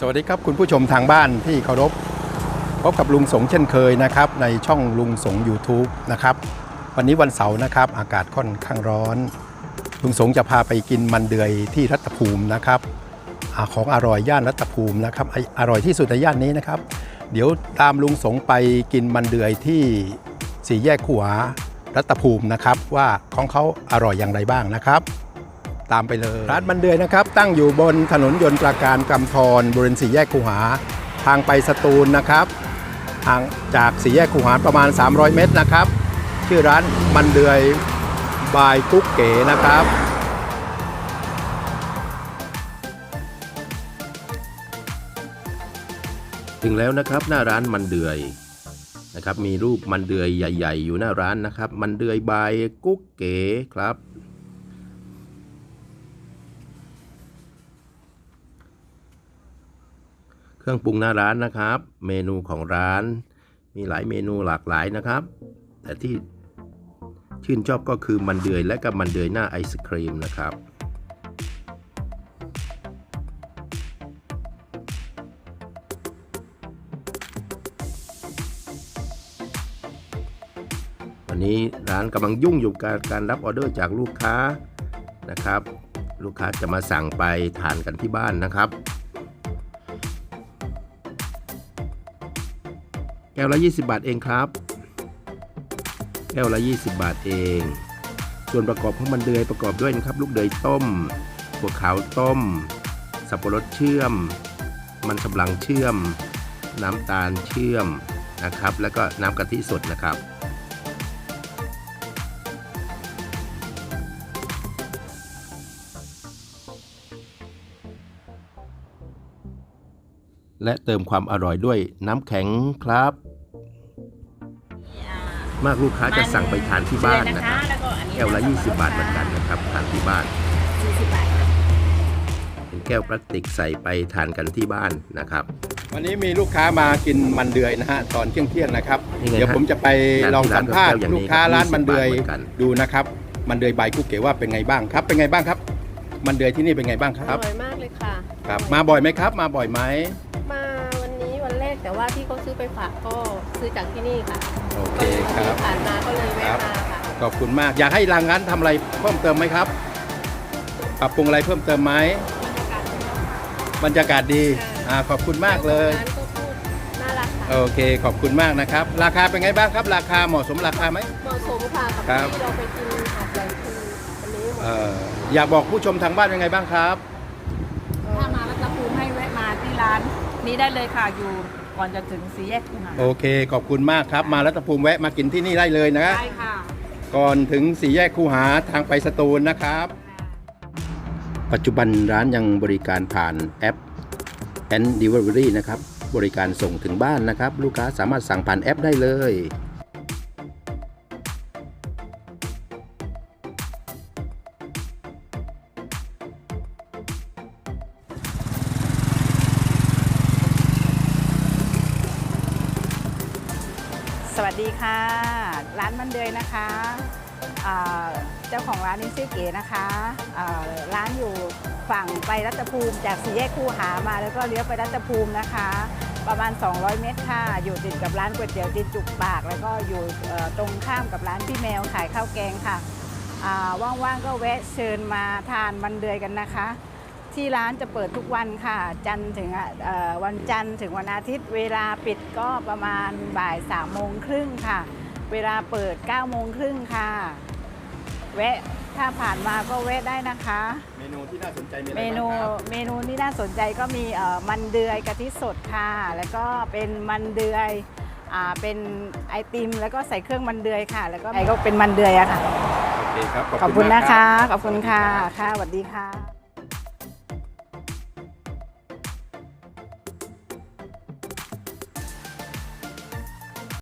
สวัสดีครับคุณผู้ชมทางบ้านที่เคารพพบกับลุงสงเช่นเคยนะครับในช่องลุงสง YouTube นะครับวันนี้วันเสาร์นะครับอากาศค่อนข้างร้อน ลุงสงจะพาไปกินมันเดือยที่รัตภูมินะครับอของอร่อยย่านรัตภูมินะครับออร่อยที่สุดในย่านนี้นะครับ เดี๋ยวตามลุงสงไปกินมันเดือยที่สี่แยกขวารัตภูมินะครับว่าของเขาอร่อยอย่างไรบ้างนะครับ ตามไปเลย ร้านมันเดือยนะครับ ตั้งอยู่บนถนนยนต์ปราการกำธรบริเวณสี่แยกคูหา ทางไปสตูลนะครับห่างจากสี่แยกคูหาประมาณ 300 เมตรนะครับ ชื่อร้านมันเดือยบายกุ๊กเก๋นะครับถึงแล้วนะครับหน้าร้านมันเดือยนะครับมีรูปมันเดือยใหญ่ ๆ อยู่หน้าร้านนะครับ มันเดือยบายกุ๊กเก๋ครับ เครื่องปรุงหน้าร้านนะครับ เมนูของร้าน มีหลายเมนูหลากหลายนะครับ แต่ที่ชื่นชอบก็คือมันเดือยและก็มันเดือยหน้าไอศครีมนะครับวันนี้ร้านกำลังยุ่งอยู่กับการรับออเดอร์จากลูกค้านะครับ ลูกค้าจะมาสั่งไปทานกันที่บ้านนะครับ แก้วละ 20 บาทเองครับ แก้วละ 20 บาทเอง ส่วนประกอบของมันเดือยประกอบด้วยนะครับ ลูกเดือยต้มถั่วขาวต้ม สับปะรดเชื่อม มันสำปะหลังเชื่อม น้ำตาลเชื่อมนะครับ แล้วก็น้ำกะทิสดนะครับและเติมความอร่อยด้วยน้ำแข็งครับ มากลูกค้าจะสั่งไปทานที่บ้านนะครับแล้วก็อันนี้แก้วละ 20 บาทเหมือนกันนะครับทานที่บ้าน40บาทค่ะเป็นแก้วพลาสติกใส่ไปทานกันที่บ้านนะครับ วันนี้มีลูกค้ามากินมันเดือยนะฮะตอนเที่ยงเที่ยงๆนะครับ นี่ไงฮะเดี๋ยวผมจะไปลองสัมภาษณ์ร้านกาแฟอย่างนี้ลูกค้าร้านมันเดือย20บาทเหมือนกัน ดูนะครับ มันเดือยบายกุ๊กเก๋ว่าเป็นไงบ้างครับ เป็นไงบ้างครับ มันเดือยที่นี่เป็นไงบ้างคอรับร่อยมากเลยค่ะครับ มาบ่อยไหมครับ มาบ่อยไหมมาวันนี้วัน แรกแต่ว่าที่เขาซื้อไปฝากก็ซื้อจากที่นี่ค่ะโอเคก็เลยครับผ่านมาก็เลยแวะครับมาค่ะขอบคุณมาก อยากให้รางร้านทำอะไรเพิ่มเติมไหมครับ ปรับปรุงอะไรเพิ่มเติมไหมบรรยากาศดีอ่าขอบคุณมากเลยร้านก็พูดน่ารักค่ะโอเค ขอบคุณมากนะครับ ราคาเป็นไงบ้างครับ ราคาเหมาะสมราคาไหม เหมาะสมค่ะกับครับที่เราไปกินหาดใหญ่คืออันนี้เหมาะเอ่ออยากบอกผู้ชมทางบ้านยังไงบ้างครับ ถ้ามารัตภูมิให้แวะมาที่ร้านนี้ได้เลยค่ะอยู่ ก่อนจะถึงสี่แยกคูหาโอเค ขอบคุณมากครับ มารัตภูมิแวะมากินที่นี่ได้เลยนะได้ค่ะ ก่อนถึงสี่แยกคูหาทางไปสตูลนะครับ ปัจจุบันร้านยังบริการผ่านแอป a n d Delivery นะครับ บริการส่งถึงบ้านนะครับ ลูกค้าสามารถสั่งผ่านแอปได้เลย สวัสดีค่ะ ร้านมันเดยนะคะเจ้าของร้านนี้ชื่อเก๋นะคะร้านอยู่ฝั่งไปรัตภูมิ จากสี่แยกคูหามาแล้วก็เลี้ยวไปรัตภูมินะคะ ประมาณ 200 เมตรค่ะ อยู่ติดกับร้านก๋วยเตี๋ยวติดจุกปาก แล้วก็อยู่ตรงข้ามกับร้านพี่แมวขายข้าวแกงค่ะว่างๆก็แวะเชิญมาทานมันเดยกันนะคะ ที่ร้านจะเปิดทุกวันค่ะ จันทร์ถึงอะเอ่อวันจันทร์ถึงวันอาทิตย์ เวลาปิดก็ประมาณบ่ายสามโมงครึ่งค่ะ เวลาเปิด9ก้าโมงครึ่งค่ะ แวะถ้าผ่านมาก็แวะได้นะคะ เมนูที่น่าสนใจมีอะไรเมนูบ้างครับเมนูที่น่าสนใจก็มีเอ่อมันเดือยกะทิสดค่ะ แล้วก็เป็นมันเดือยอ่าเป็นไอติม แล้วก็ใส่เครื่องมันเดือยค่ะ แล้วก็ไอก็เป็นมันเดือยอะค่ะ โอเคครับขอบคุณมากนะรัคะ ขอบคุณค่ะ ค่ะสวัสดีค่ะ